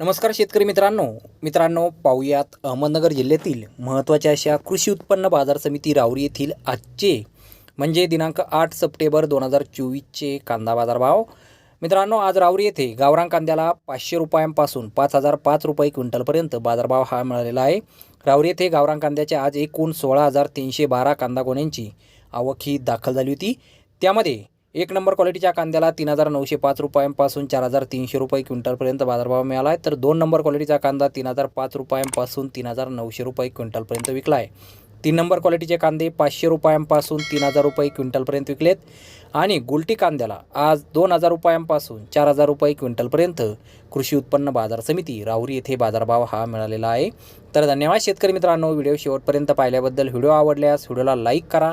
नमस्कार शेतकरी मित्रांनो. मित्रांनो पाहूयात अहमदनगर जिल्ह्यातील महत्त्वाच्या अशा कृषी उत्पन्न बाजार समिती राऊरी येथील आजचे म्हणजे दिनांक आठ सप्टेंबर दोन हजार चोवीसचे कांदा बाजारभाव. मित्रांनो आज राऊरी येथे गावरान कांद्याला पाचशे रुपयांपासून पाच हजार पाच रुपये क्विंटलपर्यंत बाजारभाव हा मिळालेला आहे. राऊरी येथे गावरान कांद्याचे आज एकूण सोळा हजार तीनशे बारा कांदा गोण्यांची आवक ही दाखल झाली होती. त्यामध्ये एक नंबर क्वालिटीच्या कांद्याला तीन हजार नऊशे पाच रुपयांपासून चार हजार तीनशे रुपये क्विंटलपर्यंत बाजारभाव मिळाला आहे तर दोन नंबर क्वालिटीचा कांदा तीन हजार पाच रुपयांपासून तीन हजार नऊशे रुपये क्विंटलपर्यंत विकला आहे तीन नंबर क्वालिटीचे कांदे पाचशे रुपयांपासून तीन हजार रुपये क्विंटलपर्यंत विकलेत. आणि गुलटी कांद्याला आज दोन हजार रुपयांपासून चार हजार रुपये क्विंटलपर्यंत कृषी उत्पन्न बाजार समिती राहुरी येथे बाजारभाव हा मिळालेला आहे. तर धन्यवाद शेतकरी मित्रांनो व्हिडिओ शेवटपर्यंत पाहिल्याबद्दल व्हिडिओ आवडल्यास व्हिडिओला लाईक करा.